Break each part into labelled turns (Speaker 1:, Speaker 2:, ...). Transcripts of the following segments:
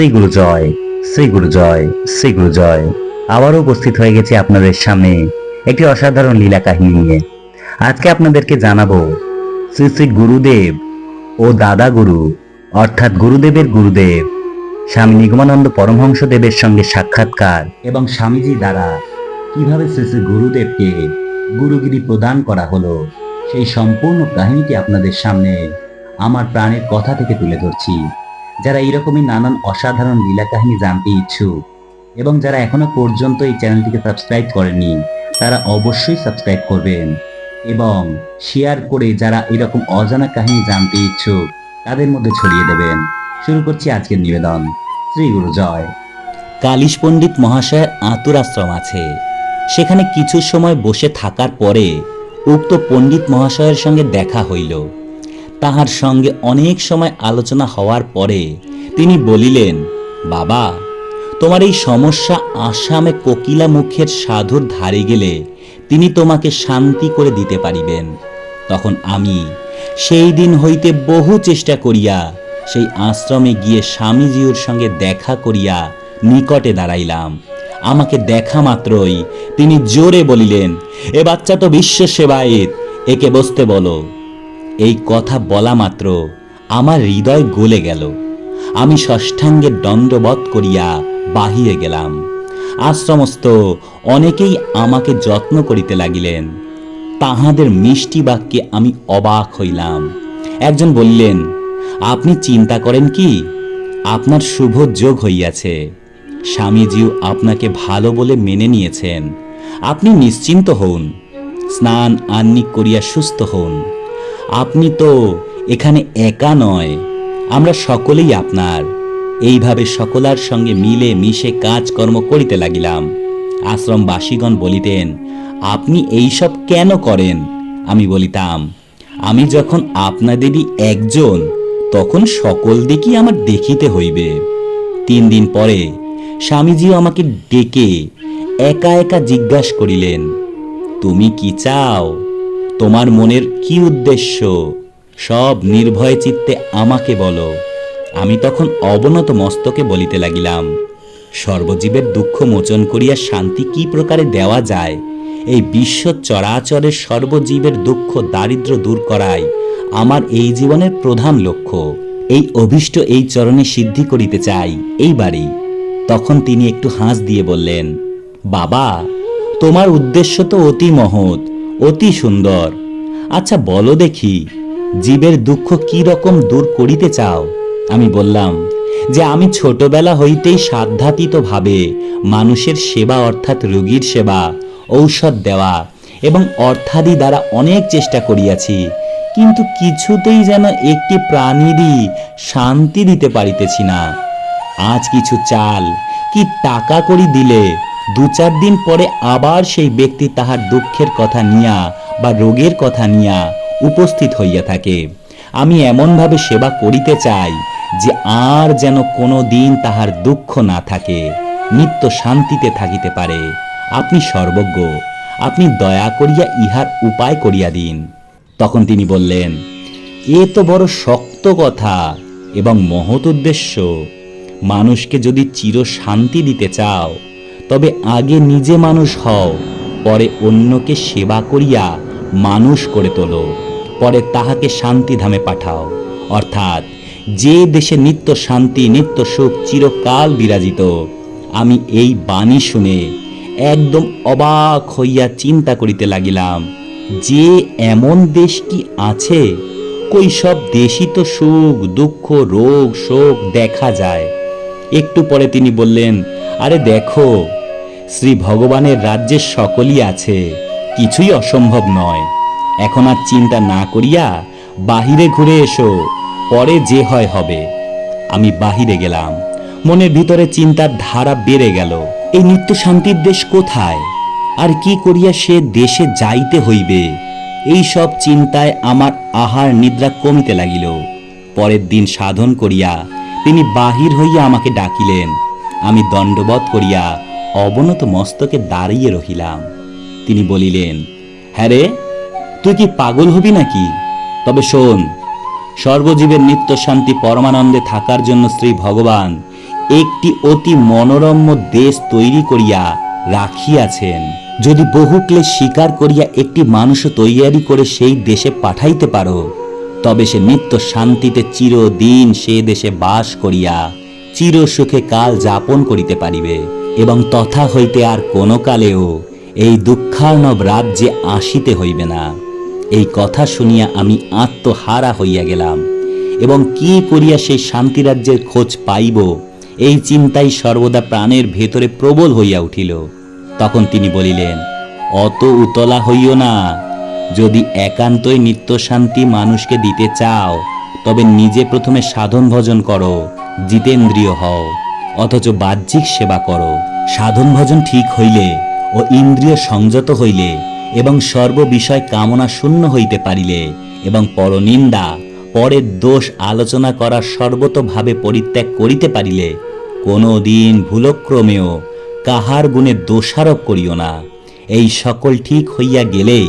Speaker 1: শ্রী গুরু জয় শ্রী গুরু জয় শ্রী গুরু জয় আবারও উপস্থিত হয়ে গেছি আপনাদের সামনে একটি অসাধারণ লীলা কাহিনী নিয়ে। আজকে আপনাদেরকে জানাব শ্রী শ্রী গুরুদেব ও দাদা গুরু, অর্থাৎ গুরুদেবের গুরুদেব, স্বামী নিগমানন্দ পরমহংস দেবের সঙ্গে সাক্ষাৎকার এবং স্বামীজি দ্বারা কীভাবে শ্রী শ্রী গুরুদেবকে গুরুগিরি প্রদান করা হলো, সেই সম্পূর্ণ কাহিনীটি আপনাদের সামনে আমার প্রাণের কথা থেকে তুলে ধরছি। যারা এইরকমই নানান অসাধারণ লীলা কাহিনী জানতে ইচ্ছুক এবং যারা এখনও পর্যন্ত এই চ্যানেলটিকে সাবস্ক্রাইব করেননি তারা অবশ্যই সাবস্ক্রাইব করবেন এবং শেয়ার করে যারা এরকম অজানা কাহিনী জানতে ইচ্ছুক, তাদের মধ্যে ছড়িয়ে দেবেন। শুরু করছি আজকের নিবেদন। শ্রী গুরু জয়। কালিশ পণ্ডিত মহাশয়ের আতুর আশ্রম আছে। সেখানে কিছু সময় বসে থাকার পরে উক্ত পণ্ডিত মহাশয়ের সঙ্গে দেখা হইল। তাহার সঙ্গে অনেক সময় আলোচনা হওয়ার পরে তিনি বলিলেন, বাবা, তোমার এই সমস্যা আসামে কোকিলা মুখের সাধুর ধারে গেলে তিনি তোমাকে শান্তি করে দিতে পারিবেন। তখন আমি সেই দিন হইতে বহু চেষ্টা করিয়া সেই আশ্রমে গিয়ে স্বামীজিউর সঙ্গে দেখা করিয়া নিকটে দাঁড়াইলাম। আমাকে দেখা মাত্রই তিনি জোরে বলিলেন, এ বাচ্চা তো বিশ্ব সেবায়েত, একে বসতে বলো। এই কথা বলা মাত্র আমার হৃদয় গলে গেল। আমি ষষ্ঠাঙ্গের দণ্ডবধ করিয়া বাহিরে গেলাম। আশ্রমস্থ অনেকেই আমাকে যত্ন করিতে লাগিলেন। তাহাদের মিষ্টি বাক্যে আমি অবাক হইলাম। একজন বললেন, আপনি চিন্তা করেন কি? আপনার শুভ যোগ হইয়াছে। স্বামীজিও আপনাকে ভালো বলে মেনে নিয়েছেন। আপনি নিশ্চিন্ত হন। স্নান আহ্নিক করিয়া সুস্থ হন। আপনি তো এখানে একা নয়, আমরা সকলেই আপনার। এইভাবে সকলার সঙ্গে মিলে মিশে কাজকর্ম করিতে লাগিলাম। আশ্রমবাসীগণ বলিতেন, আপনি এইসব কেন করেন? আমি বলিতাম, আমি যখন আপনাদেরই একজন, তখন সকল দিকই আমার দেখিতে হইবে। তিন দিন পরে স্বামীজিও আমাকে ডেকে একা একা জিজ্ঞাসা করিলেন, তুমি কি চাও তোমার মনের কি উদ্দেশ্য? সব নির্ভয় চিত্তে আমাকে বলো। আমি তখন অবনত মস্তকে বলিতে লাগিলাম, সর্বজীবের দুঃখ মোচন করিয়া শান্তি কি প্রকারে দেওয়া যায়? এই বিশ্ব চরাচরের সর্বজীবের দুঃখ দারিদ্র দূর করাই আমার এই জীবনের প্রধান লক্ষ্য। এই অভিষ্ট এই চরণে সিদ্ধি করিতে চাই। এইবারই তখন তিনি একটু হাঁস দিয়ে বললেন, বাবা, তোমার উদ্দেশ্য তো অতি মহৎ। অতি সুন্দর। আচ্ছা বলো দেখি, জীবের দুঃখ কি রকম দূর করিতে চাও? আমি বললাম যে আমি ছোটবেলা হইতেই সাধ্যাতীত ভাবে মানুষের সেবা অর্থাৎ রোগীর সেবা, ঔষধ দেওয়া এবং অর্থাদি দ্বারা অনেক চেষ্টা করিয়াছি, কিন্তু কিছুতেই যেন একটি প্রাণীরই শান্তি দিতে পারিতেছি না। আজ কিছু চাল কি টাকা করি দিলে দু চার দিন পরে আবার সেই ব্যক্তি তাহার দুঃখের কথা নিয়া বা রোগের কথা নিয়া উপস্থিত হইয়া থাকে। আমি এমনভাবে সেবা করিতে চাই যে আর যেন কোনো দিন তাহার দুঃখ না থাকে, নিত্য শান্তিতে থাকিতে পারে। আপনি সর্বজ্ঞ, আপনি দয়া করিয়া ইহার উপায় করিয়া দিন। তখন তিনি বললেন, এ তো বড় শক্ত কথা এবং মহৎ উদ্দেশ্য। মানুষকে যদি চির শান্তি দিতে চাও তবে আগে নিজে মানুষ হও, পরে অন্যকে সেবা করিয়া মানুষ করে তোলো, পরে তাহাকে শান্তিধামে পাঠাও। অর্থাৎ, যে দেশে নিত্য শান্তি, নিত্য সুখ চিরকাল বিরাজিত, আমি এই বাণী শুনে একদম অবাক হইয়া চিন্তা করিতে লাগিলাম, যে এমন দেশ কি আছে? কই সব দেশই তো সুখ, দুঃখ, রোগ, শোক দেখা যায়। একটু পরে তিনি বললেন, আরে দেখো শ্রী ভগবানের রাজ্যে সকলই আছে। কিছুই অসম্ভব নয়। এখন আর চিন্তা না করিয়া বাহিরে ঘুরে এসো, পরে যে হয় হবে। আমি বাহিরে গেলাম। মনের ভিতরে চিন্তার ধারা বেড়ে গেল। এই নিত্য শান্তির দেশ কোথায়? আর কি করিয়া সে দেশে যাইতে হইবে? এই সব চিন্তায় আমার আহার নিদ্রা কমিতে লাগিল। পরের দিন সাধন করিয়া তিনি বাহির হইয়া আমাকে ডাকিলেন। আমি দণ্ডবধ করিয়া অবনত মস্তকে দাঁড়িয়ে রহিলাম। তিনি বলিলেন হ্যাঁ রে, তুই কি পাগল হবি নাকি? তবে শোন, সর্বজীবের নিত্য শান্তি পরমানন্দে থাকার জন্য শ্রী ভগবান একটি অতি মনোরম্য দেশ তৈরি করিয়া রাখিয়াছেন। যদি বহু ক্লেশ স্বীকার করিয়া একটি মানুষ তৈয়ারি করে সেই দেশে পাঠাইতে পারো, তবে সে নিত্য শান্তিতে চিরদিন সে দেশে বাস করিয়া চির সুখে কাল যাপন করিতে পারিবে। এবং তথা হইতে আর কোনো কালেও এই দুঃখার্ণব রাজ্যে আসিতে হইবে না। এই কথা শুনিয়া আমি আত্মহারা হইয়া গেলাম এবং কি করিয়া সেই শান্তিরাজ্যের খোঁজ পাইব, এই চিন্তাই সর্বদা প্রাণের ভেতরে প্রবল হইয়া উঠিল। তখন তিনি বলিলেন, অত উতলা হইও না। যদি একান্তই নিত্য শান্তি মানুষকে দিতে চাও, তবে নিজে প্রথমে সাধন ভজন করো, জিতেন্দ্রিয় হও। অথচ বাহ্যিক সেবা করো। সাধন ভজন ঠিক হইলে ও ইন্দ্রিয় সংযত হইলে এবং সর্ববিষয় কামনা শূন্য হইতে পারিলে এবং পরনিন্দা, পরের দোষ আলোচনা করার সর্বতভাবে পরিত্যাগ করিতে পারিলে কোনো দিন ভুলক্রমেও কাহার গুণে দোষারোপ করিও না। এই সকল ঠিক হইয়া গেলেই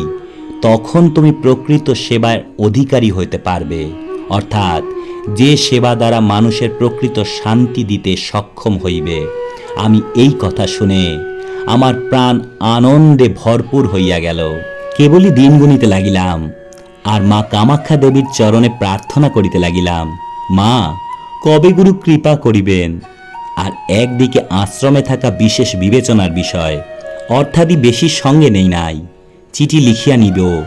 Speaker 1: তখন তুমি প্রকৃত সেবার অধিকারী হইতে পারবে। অর্থাৎ যে সেবা দ্বারা মানুষের প্রকৃত শান্তি দিতে সক্ষম হইবে। আমি এই কথা শুনে আমার প্রাণ আনন্দে ভরপুর হইয়া গেল। কেবলই দিন গুনিতে লাগিলাম আর মা কামাখ্যা দেবীর চরণে প্রার্থনা করিতে লাগিলাম, মা, কবে গুরু কৃপা করিবেন? আর একদিকে আশ্রমে থাকা বিশেষ বিবেচনার বিষয়, অর্থাদি বেশি সঙ্গে নেই নাই। চিঠি লিখিয়া নিব,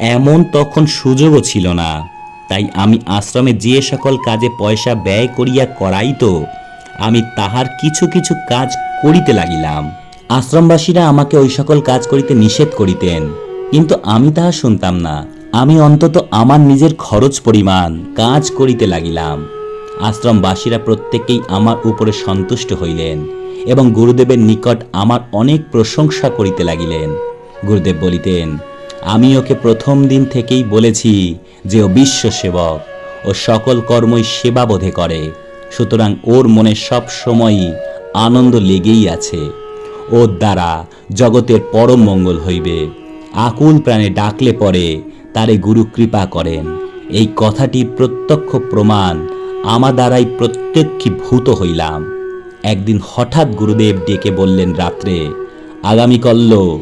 Speaker 1: এমন তখন সুযোগও ছিল না। তাই আমি আশ্রমে যে সকল কাজে পয়সা ব্যয় করিয়া করাইতো, আমি তাহার কিছু কিছু কাজ করিতে লাগিলাম। আশ্রমবাসীরা আমাকে ওই সকল কাজ করিতে নিষেধ করিতেন, কিন্তু আমি তাহা শুনতাম না। আমি অন্তত আমার নিজের খরচ পরিমাণ কাজ করিতে লাগিলাম। আশ্রমবাসীরা প্রত্যেকেই আমার উপরে সন্তুষ্ট হইলেন এবং গুরুদেবের নিকট আমার অনেক প্রশংসা করিতে লাগিলেন। গুরুদেব বলিতেন, আমি ওকে প্রথম দিন থেকেই বলেছি যে ও বিশ্ব সেবক ও সকল কর্মই সেবা বোধে করে। সুতরাং ওর মনে সব সময়ই আনন্দ লেগেই আছে। ওর দ্বারা জগতের পরম মঙ্গল হইবে। আকুল প্রাণে ডাকলে পরে তারে গুরু কৃপা করেন। এই কথাটি প্রত্যক্ষ প্রমাণ আমা দ্বারাই প্রত্যক্ষীভূত হইলাম। একদিন হঠাৎ গুরুদেব ডেকে বললেন, রাত্রে আগামীকল্য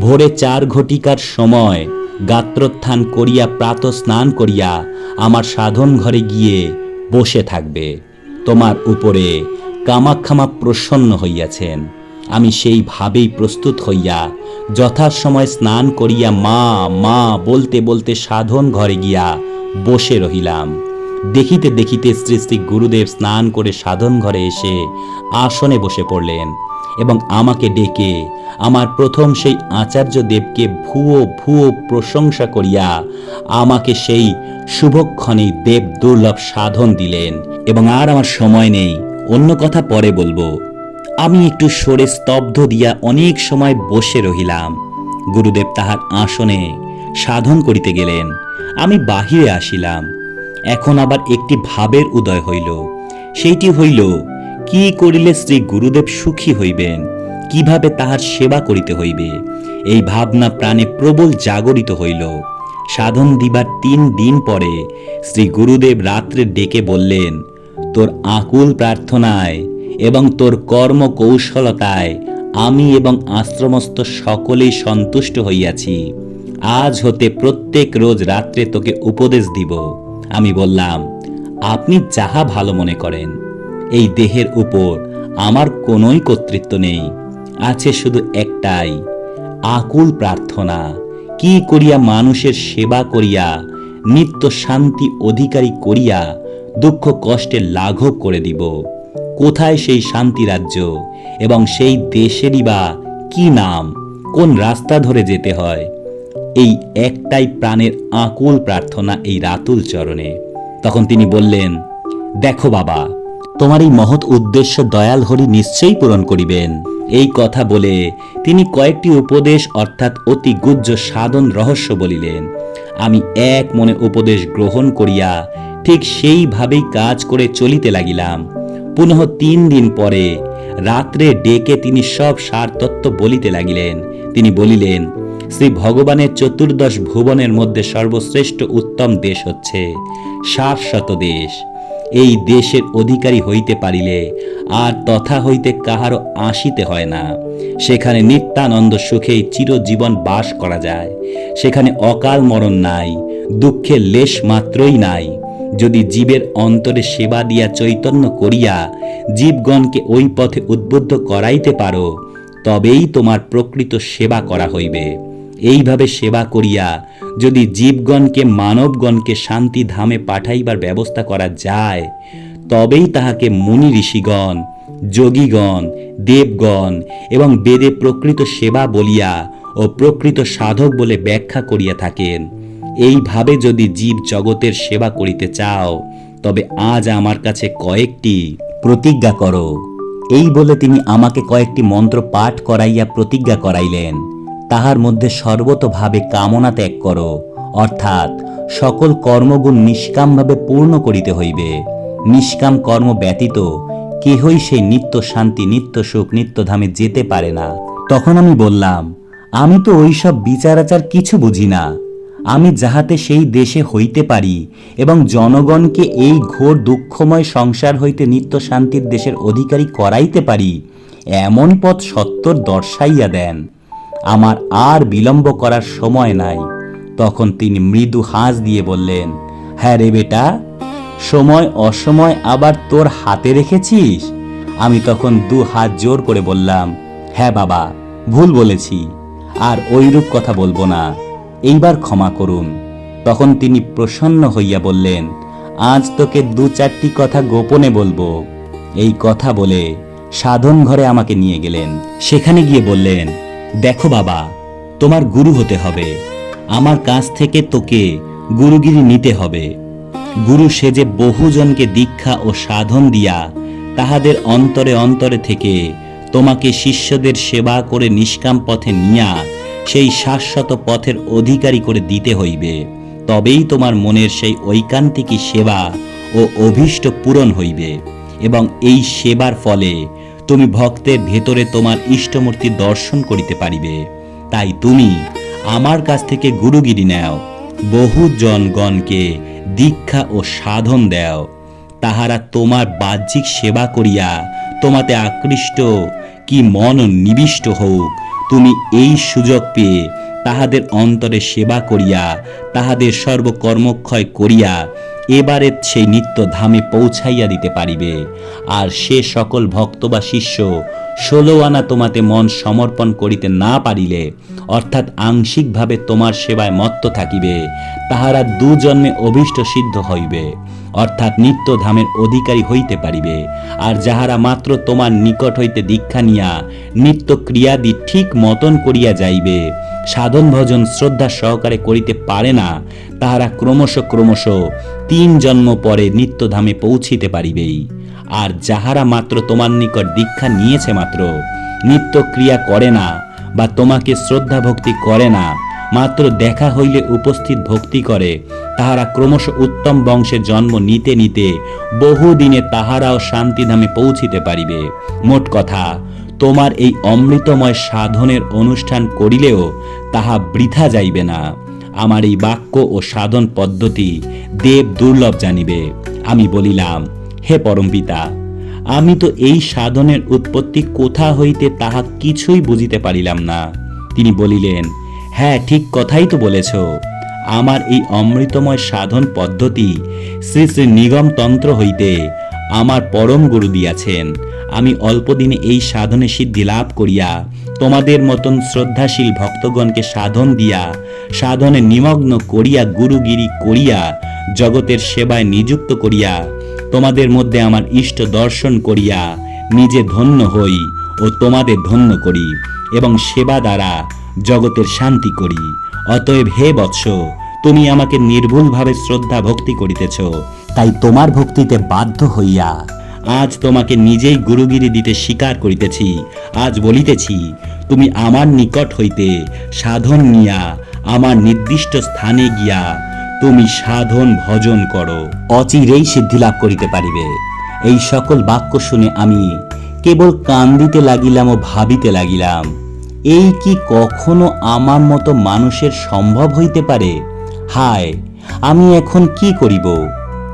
Speaker 1: ভোরে চার ঘটিকার সময় গাত্রোত্থান করিয়া প্রাত স্নান করিয়া আমার সাধন ঘরে গিয়ে বসে থাকবে। তোমার উপরে কামাক্ষামা প্রসন্ন হইয়াছেন। আমি সেইভাবেই প্রস্তুত হইয়া যথাসময় স্নান করিয়া মা মা বলতে বলতে সাধন ঘরে গিয়া বসে রহিলাম। দেখিতে দেখিতে শ্রী শ্রী গুরুদেব স্নান করে সাধন ঘরে এসে আসনে বসে পড়লেন। এবং আমাকে ডেকে আমার প্রথম সেই আচার্য দেবকে ভুয়ো ভুয়ো প্রশংসা করিয়া আমাকে সেই শুভক্ষণে দেব দুর্লভ সাধন দিলেন। এবং আর আমার সময় নেই, অন্য কথা পরে বলব। আমি একটু সরে স্তব্ধ দিয়া অনেক সময় বসে রহিলাম। গুরুদেব তাহার আসনে সাধন করিতে গেলেন। আমি বাহিরে আসিলাম। এখন আবার একটি ভাবের উদয় হইল। সেইটি হইল কি করিলে শ্রী গুরুদেব সুখী হইবেন? কীভাবে তাহার সেবা করিতে হইবে? এই ভাবনা প্রাণে প্রবল জাগরিত হইল। সাধন দিবার তিন দিন পরে শ্রী গুরুদেব রাত্রে ডেকে বললেন, তোর আকুল প্রার্থনায় এবং তোর কর্ম কৌশলতায় আমি এবং আশ্রমস্থ সকলেই সন্তুষ্ট হইয়াছি। আজ হতে প্রত্যেক রোজ রাত্রে তোকে উপদেশ দিব। আমি বললাম, আপনি যাহা ভালো মনে করেন। এই দেহের উপর আমার কোনোই কর্তৃত্ব নেই। আছে শুধু একটাই, আকুল প্রার্থনা। কি করিয়া মানুষের সেবা করিয়া, নিত্য শান্তি অধিকারী করিয়া দুঃখ কষ্টের লাঘব করে দিব। কোথায় সেই শান্তি রাজ্য এবং সেই দেশেরই বা কি নাম? কোন রাস্তা ধরে যেতে হয়? এই একটাই প্রাণের আকুল প্রার্থনা এই রাতুল চরণে। তখন তিনি বললেন, দেখো বাবা তোমার এই মহৎ উদ্দেশ্য দয়াল হরি নিশ্চয়ই পূরণ করিবেন। এই কথা বলে তিনি কয়েকটি উপদেশ অর্থাৎ অতি গুজ্জ সাধন রহস্য বলিলেন। আমি এক মনে উপদেশ গ্রহণ করিয়া ঠিক সেইভাবেই কাজ করে চলিতে লাগিলাম। পুনঃ তিন দিন পরে রাত্রে ডেকে তিনি সব সারতত্ত্ব বলিতে লাগিলেন। তিনি বলিলেন, শ্রী ভগবানের চতুর্দশ ভুবনের মধ্যে সর্বশ্রেষ্ঠ উত্তম দেশ হচ্ছে শাশ্বত দেশ।
Speaker 2: এই দেশের অধিকারী হইতে পারিলে আর তথা হইতে কাহারও আসিতে হয় না। সেখানে নিত্যানন্দ সুখেই চিরজীবন বাস করা যায়। সেখানে অকাল মরণ নাই, দুঃখের লেশ মাত্রই নাই। যদি জীবের অন্তরে সেবা দিয়া চৈতন্য করিয়া জীবগণকে ওই পথে উদ্বুদ্ধ করাইতে পারো, তবেই তোমার প্রকৃত সেবা করা হইবে। এইভাবে সেবা করিয়া যদি জীবগণকে, মানবগণকে শান্তি ধামে পাঠাইবার ব্যবস্থা করা যায়, তবেই তাহাকে মুনি ঋষিগণ, যোগীগণ, দেবগণ এবং বেদে প্রকৃত সেবা বলিয়া ও প্রকৃত সাধক বলে ব্যাখ্যা করিয়া থাকেন। এইভাবে যদি জীব জগতের সেবা করিতে চাও, তবে আজ আমার কাছে কয়েকটি
Speaker 1: প্রতিজ্ঞা করো। এই বলে তিনি আমাকে কয়েকটি মন্ত্র পাঠ করাইয়া প্রতিজ্ঞা করাইলেন। তাহার মধ্যে সর্বতভাবে কামনা ত্যাগ করো, অর্থাৎ সকল কর্মগুণ নিষ্কামভাবে পূর্ণ করিতে হইবে। নিষ্কাম কর্ম ব্যতীত কেহই সেই নিত্য শান্তি, নিত্য সুখ, নিত্য ধামে যেতে পারে না। তখন আমি বললাম, আমি তো ওইসব বিচার আচার কিছু বুঝি না। আমি যাহাতে সেই দেশে হইতে পারি এবং জনগণকে এই ঘোর দুঃখময় সংসার হইতে নিত্য শান্তির দেশের অধিকারী করাইতে পারি, এমন পথ সত্তর দর্শাইয়া দেন। আমার আর বিলম্ব করার সময় নাই। তখন তিনি মৃদু হাঁস দিয়ে বললেন হ্যাঁ রে বেটা, সময় অসময় আবার তোর হাতে রেখেছিস? আমি তখন দু হাত জোর করে বললাম হ্যাঁ বাবা, ভুল বলেছি, আর ওইরূপ কথা বলব না, এইবার ক্ষমা করুন। তখন তিনি প্রসন্ন হইয়া বললেন, আজ তোকে দু চারটি কথা গোপনে বলব। এই কথা বলে সাধন ঘরে আমাকে নিয়ে গেলেন। সেখানে গিয়ে বললেন দেখো বাবা, তোমার গুরু হতে হবে। আমার কাছ থেকে তোকে গুরুগিরি নিতে হবে। গুরু সেজে বহুজনকে দীক্ষা ও সাধন দিয়া তাহাদের অন্তরে অন্তরে থেকে তোমাকে শিষ্যদের সেবা করে নিষ্কাম পথে নিয়া সেই শাশ্বত পথের অধিকারী করে দিতে হইবে। তবেই তোমার মনের সেই ঐকান্তিকী সেবা ও অভীষ্ট পূরণ হইবে এবং এই সেবার ফলে তুমি ভক্তের ভেতরে তোমার ইষ্টমূর্তি দর্শন করিতে পারিবে। তাই তুমি আমার কাছ থেকে গুরুগিরি নেও বহু জনগণকে দীক্ষা ও সাধন দেও। তাহারা তোমার বাহ্যিক সেবা করিয়া তোমাতে আকৃষ্ট কি মন নিবিষ্ট হোক তুমি এই সুযোগ পেয়ে তাহাদের অন্তরে সেবা করিয়া তাহাদের সর্বকর্মক্ষয় করিয়া এবারে সেই নিত্য ধামে পৌঁছাইয়া দিতে পারিবে। আর সে সকল ভক্ত বা শিষ্য ষোলো আনা তোমাতে মন সমর্পণ করিতে না পারিলে, অর্থাৎ আংশিকভাবে তোমার সেবায় মত্ত থাকিবে, তাহারা দুজন্মে অভিষ্ট সিদ্ধ হইবে। অর্থাৎ নিত্য ধামের অধিকারী হইতে পারিবে। আর যাহারা মাত্র তোমার নিকট হইতে দীক্ষা নিয়া নিত্য ক্রিয়াদি ঠিক মতন করিয়া যাইবে, সাধন ভজন শ্রদ্ধা সহকারে করিতে পারে না, তাহারা ক্রমশ ক্রমশ তিন জন্ম পরে নিত্যধামে পৌঁছিতে পারিবেই। আর যাহারা মাত্র তোমার নিকট দীক্ষা নিয়েছে মাত্র নিত্য ক্রিয়া করে না বা তোমাকে শ্রদ্ধা ভক্তি করে না মাত্র দেখা হইলে উপস্থিত ভক্তি করে। তাহারা ক্রমশ উত্তম বংশে জন্ম নিতে নিতে বহুদিনে তাহারাও শান্তিধামে পৌঁছিতে পারিবে। মোট কথা, তোমার এই অমৃতময় সাধনের অনুষ্ঠান করিলেও তাহা বৃথা যাইবে না। আমার এই বাক্য ও সাধন পদ্ধতি দেব দুর্লভ জানিবে। আমি বলিলাম, হে পরমপিতা আমি তো এই সাধনের উৎপত্তি কোথা হইতে তাহা কিছুই বুঝিতে পারিলাম না। তিনি বলিলেন হ্যাঁ ঠিক কথাই তো বলেছ। আমার এই অমৃতময় সাধন পদ্ধতি শ্রী শ্রী নিগম তন্ত্র হইতে আমার পরম গুরু দিয়াছেন। আমি অল্পদিনে এই সাধনে সিদ্ধি লাভ করিয়া তোমাদের মতন শ্রদ্ধাশীল ভক্তগণকে সাধন দিয়া, সাধনে নিমগ্ন করিয়া গুরুগিরি করিয়া, জগতের সেবায় নিযুক্ত করিয়া, তোমাদের মধ্যে আমার ইষ্ট দর্শন করিয়া নিজে ধন্য হই ও তোমাদের ধন্য করি এবং সেবা দ্বারা জগতের শান্তি করি। অতএব হে বৎস, তুমি আমাকে নির্ভুলভাবে শ্রদ্ধা ভক্তি করিতেছ, তাই তোমার ভক্তিতে বাধ্য হইয়া আজ তোমাকে নিজেই গুরুগিরি দিতে স্বীকার করিতেছি। আজ বলিতেছি, তুমি আমার নিকট হইতে সাধন নিয়া আমার নির্দিষ্ট স্থানে গিয়া তুমি সাধন ভজন করো। অচিরেই সিদ্ধি লাভ করিতে পারিবে। এই সকল বাক্য শুনে আমি কেবল কান্দিতে লাগিলাম ও ভাবিতে লাগিলাম। এই কি কখনো আমার মতো মানুষের সম্ভব হইতে পারে? হায়, আমি এখন কি করিব?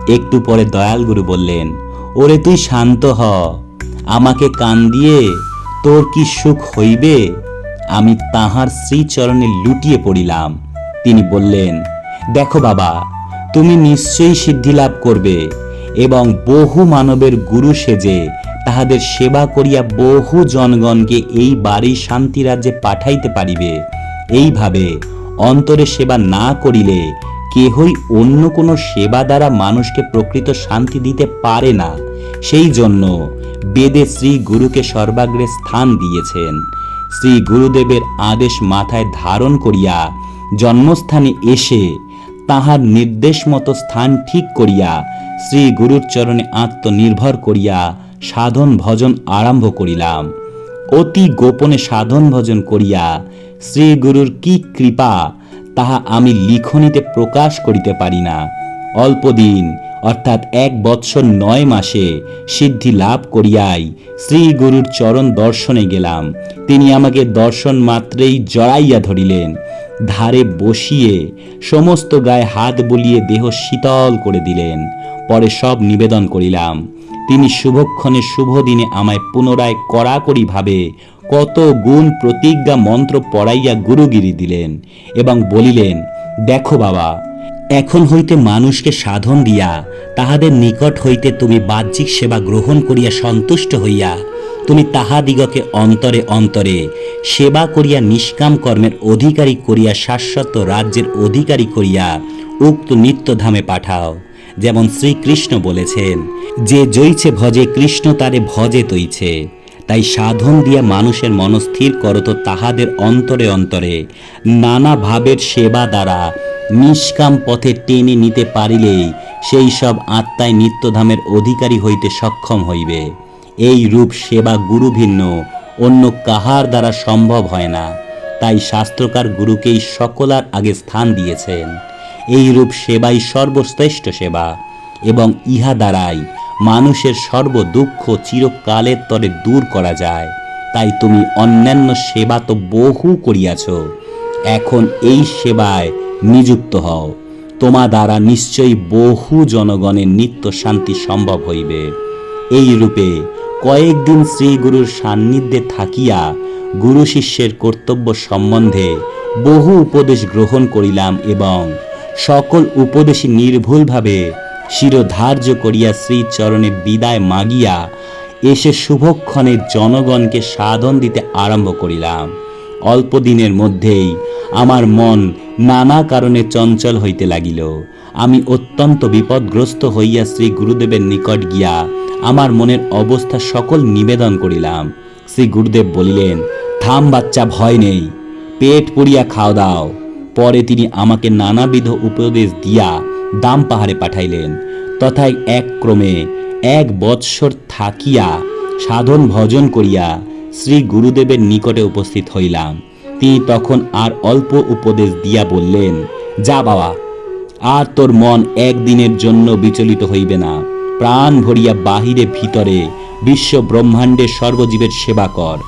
Speaker 2: একটু পরে দয়াল গুরু বললেন, ওরে তুই শান্ত হ। আমাকে কান দিয়ে তোর কি সুখ হইবে? আমি তাহার শ্রীচরণে লুটিয়ে পড়িলাম। তিনি বললেন, দেখো বাবা, তুমি নিশ্চয়ই সিদ্ধি লাভ করবে এবং বহু মানবের গুরু সেজে তাহাদের সেবা করিয়া বহু জনগণকে এই বাড়ির শান্তি রাজ্যে পাঠাইতে পারিবে। এইভাবে অন্তরে সেবা না করিলে কেহই অন্য কোনো সেবা দ্বারা মানুষকে প্রকৃত শান্তি দিতে পারে না। সেই জন্য বেদে শ্রী গুরুকে সর্বাগ্রে স্থান দিয়েছেন। শ্রী গুরুদেবের আদেশ মাথায় ধারণ করিয়া জন্মস্থানে এসে তাহার নির্দেশ মতো স্থান ঠিক করিয়া শ্রী গুরুর চরণে আত্মনির্ভর করিয়া সাধন ভজন আরম্ভ করিলাম। অতি গোপনে সাধন ভজন করিয়া শ্রী গুরুর কি কৃপা তাহা আমি লিখনিতে প্রকাশ করিতে পারি না। অল্পদিন অর্থাৎ এক বৎসর নয় মাসে সিদ্ধি লাভ করিয়াই শ্রী গুরুর চরণ দর্শনে গেলাম। তিনি আমাকে দর্শন মাত্রেই জড়াইয়া ধরিলেন। ধারে বসিয়ে সমস্ত গায়ে হাত বুলিয়ে দেহ শীতল করে দিলেন। পরে সব নিবেদন করিলাম। তিনি শুভক্ষণে শুভ দিনে আমায় পুনরায় কড়াকড়ি ভাবে কত গুণ প্রতিজ্ঞা মন্ত্র পড়াইয়া গুরুগিরি দিলেন এবং বলিলেন, দেখো বাবা, এখন হইতে মানুষকে সাধন দিয়া তাহাদের নিকট হইতে তুমি বাহ্যিক সেবা গ্রহণ করিয়া সন্তুষ্ট হইয়া তুমি তাহাদিগকে অন্তরে অন্তরে সেবা করিয়া নিষ্কাম কর্মের অধিকারী করিয়া শাশ্বত রাজ্যের অধিকারী করিয়া উক্ত নিত্যধামে পাঠাও। যেমন শ্রীকৃষ্ণ বলেছেন, যে জইছে ভজে কৃষ্ণ, তারে ভজে তৈছে। তাই সাধন দিয়া মানুষের মনস্থির করত তাহাদের অন্তরে অন্তরে। নানা ভাবের সেবা দ্বারা নিষ্কাম পথে টেনে নিতে পারিলেই সেই সব আত্মায় নিত্যধামের অধিকারী হইতে সক্ষম হইবে। এই রূপ সেবা গুরু ভিন্ন অন্য কাহার দ্বারা সম্ভব হয় না। তাই শাস্ত্রকার গুরুকেই সকলার আগে স্থান দিয়েছেন। এই রূপ সেবাই সর্বশ্রেষ্ঠ সেবা, এবং ইহা দ্বারাই মানুষের সর্ব দুঃখ চিরকালের তরে দূর করা যায়। তাই তুমি অন্যান্য সেবা তো বহু করিয়াছ, এখন এই সেবায় নিযুক্ত হও। তোমা দ্বারা নিশ্চয়ই বহু জনগণের নিত্য শান্তি সম্ভব হইবে। এই রূপে কয়েকদিন শ্রীগুরুর সান্নিধ্যে থাকিয়া গুরু শিষ্যের কর্তব্য সম্বন্ধে বহু উপদেশ গ্রহণ করিলাম এবং সকল উপদেশই নির্ভুলভাবে শিরোধার্য করিয়া শ্রীচরণে বিদায় মাগিয়া এসে শুভক্ষণে জনগণকে সাধন দিতে আরম্ভ করিলাম। অল্প দিনের মধ্যেই আমার মন নানা কারণে চঞ্চল হইতে লাগিল। আমি অত্যন্ত বিপদগ্রস্ত হইয়া শ্রী গুরুদেবের নিকট গিয়া আমার মনের অবস্থা সকল নিবেদন করিলাম। শ্রী গুরুদেব বলিলেন, থাম বাচ্চা, ভয় নেই। পেট পুড়িয়া খাও দাও। পরে তিনি আমাকে নানাবিধ উপদেশ দিয়া দাম পাহাড়ে পাঠাইলেন। তথায় এক ক্রমে এক বৎসর থাকিয়া সাধন ভজন করিয়া শ্রী গুরুদেবের নিকটে উপস্থিত হইলাম। তিনি তখন আর অল্প উপদেশ দিয়া বললেন, যা বাবা, আর তোর মন একদিনের জন্য বিচলিত হইবে না। প্রাণ ভরিয়া বাহিরে ভিতরে বিশ্ব ব্রহ্মাণ্ডের সর্বজীবের সেবা কর।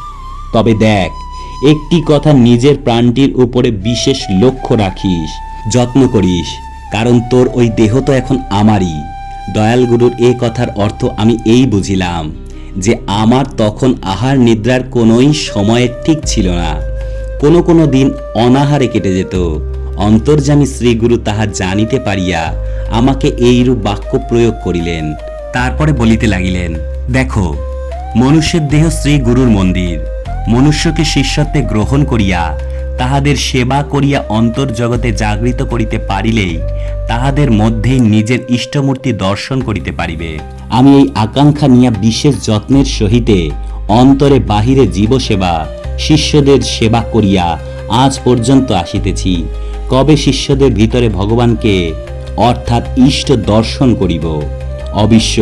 Speaker 2: তবে দেখ একটি কথা নিজের প্রাণটির উপরে বিশেষ লক্ষ্য রাখিস, যত্ন করিস, কারণ তোর ওই দেহ তো এখন আমারই। দয়াল গুরুর এ কথার অর্থ আমি এই বুঝিলাম যে আমার তখন আহার নিদ্রার কোনোই সময়ের ঠিক ছিল না। কোনো কোনো দিন অনাহারে কেটে যেত। অন্তর্যামী শ্রীগুরু তাহা জানিতে পারিয়া আমাকে এইরূপ বাক্য প্রয়োগ করিলেন। তারপরে বলিতে লাগিলেন, দেখো, মনুষ্যের দেহ শ্রী গুরুর মন্দির। মনুষ্যকে শিষ্যত্বে গ্রহণ করিয়া তাহাদের সেবা করিয়া অন্তর্জগতে জাগৃত করিতে পারিলেই তাহাদের মধ্যেই নিজের ইষ্টমূর্তি দর্শন করিতে পারিবে। আমি এই আকাঙ্ক্ষা নিয়া বিশেষ যত্নের সহিতে অন্তরে বাহিরে জীবসেবা, শিষ্যদের সেবা করিয়া আজ পর্যন্ত আসিতেছি। কবে শিষ্যদের ভিতরে ভগবানকে অর্থাৎ ইষ্ট দর্শন করিব? অবশ্য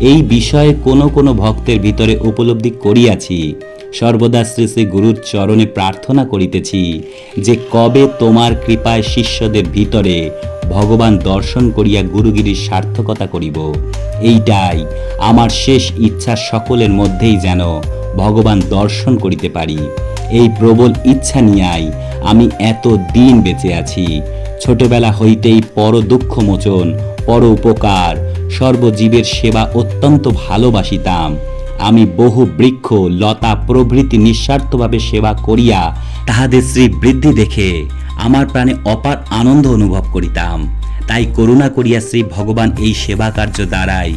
Speaker 2: এই বিষয়ে কোনো কোনো ভক্তের ভিতরে উপলব্ধি করিয়াছি সর্বদা শ্রী শ্রী গুরুর চরণে প্রার্থনা করিতেছি যে কবে তোমার কৃপায় শিষ্যদের ভিতরে ভগবান দর্শন করিয়া গুরুগিরির সার্থকতা করিব। এইটাই আমার শেষ ইচ্ছা সকলের মধ্যেই যেন ভগবান দর্শন করিতে পারি। এই প্রবল ইচ্ছা নিয়াই আমি এত দিন বেঁচে আছি। ছোটবেলা হইতেই পর দুঃখ মোচন, পর উপকার, সর্বজীবের সেবা অত্যন্ত ভালোবাসিতাম। আমি বহু বৃক্ষ, লতা প্রভৃতি নিঃস্বার্থভাবে সেবা করিয়া তাহাদের শ্রী বৃদ্ধি দেখে আমার প্রাণে অপার আনন্দ অনুভব করিতাম। তাই করুণা করিয়া শ্রী ভগবান এই সেবা কার্য দ্বারাই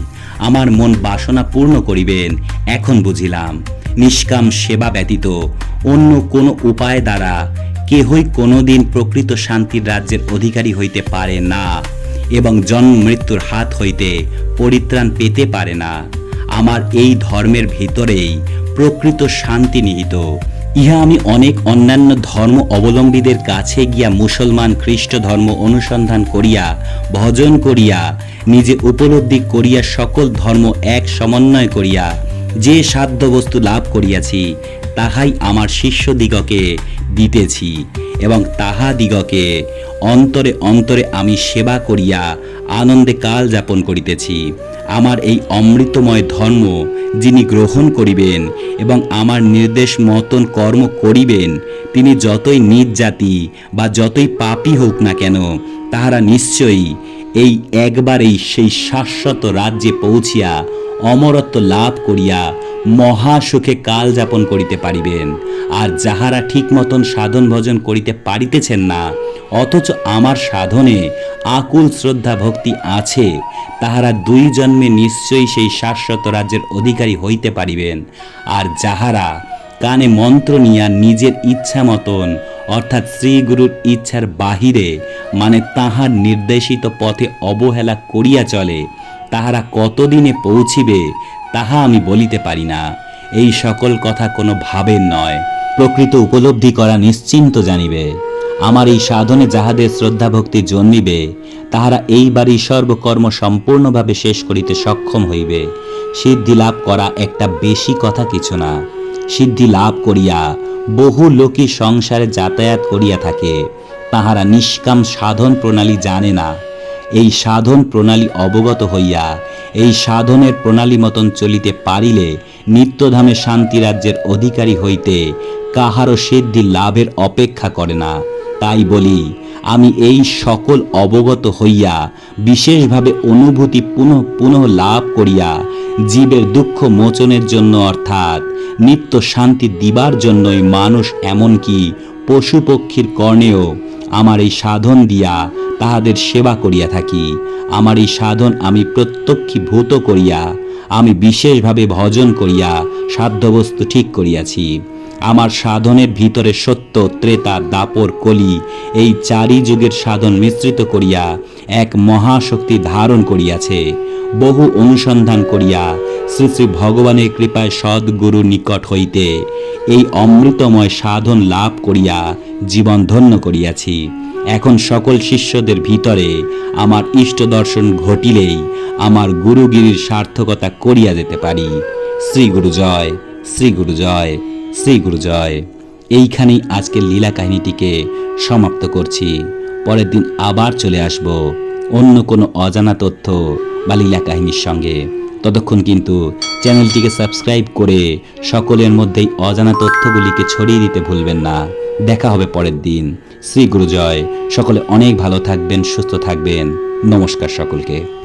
Speaker 2: আমার মন বাসনা পূর্ণ করিবেন, এখন বুঝিলাম। নিষ্কাম সেবা ব্যতীত অন্য কোনো উপায় দ্বারা কেহই কোনোদিন প্রকৃত শান্তির রাজ্যের অধিকারী হইতে পারে না এবং জন্ম মৃত্যুর হাত হইতে পরিত্রাণ পেতে পারে না। আমার এই ধর্মের ভিতরেই প্রকৃত শান্তি নিহিত। ইহা আমি অনেক অন্যান্য ধর্ম অবলম্বীদের কাছে গিয়া মুসলমান খ্রিস্ট ধর্ম অনুসন্ধান করিয়া, ভজন করিয়া, নিজে উপলব্ধি করিয়া সকল ধর্ম এক সমন্বয় করিয়া, যে সাধ্য বস্তু লাভ করিয়াছি, তাহাই আমার শিষ্যদিগকে দিতেছি এবং তাহাদিগকে অন্তরে অন্তরে আমি সেবা করিয়া আনন্দে কাল যাপন করিতেছি। আমার এই অমৃতময় ধর্ম যিনি গ্রহণ করিবেন এবং আমার নির্দেশ মতন কর্ম করিবেন, তিনি যতই নিজ জাতি বা যতই পাপী হোক না কেন, তাহারা নিশ্চয়ই এই একবারেই সেই শাশ্বত রাজ্যে পৌঁছিয়া অমরত্ব লাভ করিয়া মহাসুখে কাল যাপন করিতে পারিবেন। আর যাহারা ঠিক মতন সাধন ভজন করিতে পারিতেছেন না অথচ আমার সাধনে আকুল শ্রদ্ধা ভক্তি আছে, তাহারা দুই জন্মে নিশ্চয়ই সেই শাশ্বত রাজ্যের অধিকারী হইতে পারিবেন। আর যাহারা কানে মন্ত্র নিয়া নিজের ইচ্ছা মতন, অর্থাৎ শ্রীগুরুর ইচ্ছার বাহিরে মানে তাহার নির্দেশিত পথে অবহেলা করিয়া চলে, তাহারা কতদিনে পৌঁছিবে, তাহা আমি বলিতে পারি না। এই সকল কথা কোনো ভাবের নয়। প্রকৃত উপলব্ধি করা নিশ্চিন্ত জানিবে। আমার এই সাধনে যাহাদের শ্রদ্ধা ভক্তি জন্মিবে, তাহারা এইবারই সর্বকর্ম সম্পূর্ণভাবে শেষ করিতে সক্ষম হইবে। সিদ্ধি লাভ করা একটা বেশি কথা কিছু না। সিদ্ধি লাভ করিয়া বহু লোকই সংসারে যাতায়াত করিয়া থাকে। তাহারা নিষ্কাম সাধন প্রণালী জানে না। এই সাধন প্রণালী অবগত হইয়া, এই সাধনের প্রণালী মতন চলিতে পারিলে নিত্যধামে শান্তিরাজ্যের অধিকারী হইতে কাহারও সিদ্ধি লাভের অপেক্ষা করে না। তাই বলি, আমি এই সকল অবগত হইয়া, বিশেষভাবে অনুভূতি পুনঃ পুনঃ লাভ করিয়া, জীবের দুঃখ মোচনের জন্য অর্থাৎ নিত্য শান্তি দিবার জন্যই মানুষ এমনকি পশু পক্ষীর কর্ণেও আমার এই সাধন দিয়া তাহাদের সেবা করিয়া থাকি। আমার এই সাধন আমি প্রত্যক্ষীভূত করিয়া, আমি বিশেষভাবে ভজন করিয়া, সাধ্যবস্তু ঠিক করিয়াছি। আমার সাধনের ভিতরে সত্য, ত্রেতা, দাপর কলি, এই চারি যুগের সাধন মিশ্রিত করিয়া এক মহাশক্তি ধারণ করিয়াছে। বহু অনুসন্ধান করিয়া শ্রী শ্রী ভগবানের কৃপায় সদ্গুরুর নিকট হইতে এই অমৃতময় সাধন লাভ করিয়া জীবন ধন্য করিয়াছি। এখন সকল শিষ্যদের ভিতরে আমার ইষ্ট দর্শন ঘটিলেই আমার গুরুগিরির সার্থকতা করিয়া যেতে পারি। শ্রী গুরু জয় শ্রী গুরু জয় শ্রী গুরু জয় এইখানেই আজকের লীলা কাহিনীটিকে সমাপ্ত করছি। পরের দিন আবার চলে আসব অন্য কোনো অজানা তথ্য বা লীলা কাহিনীর সঙ্গে। ততক্ষণ কিন্তু চ্যানেলটিকে সাবস্ক্রাইব করে সকলের মধ্যেই অজানা তথ্যগুলিকে ছড়িয়ে দিতে ভুলবেন না। দেখা হবে পরের দিন। শ্রী গুরু জয় সকলে অনেক ভালো থাকবেন, সুস্থ থাকবেন। নমস্কার সকলকে।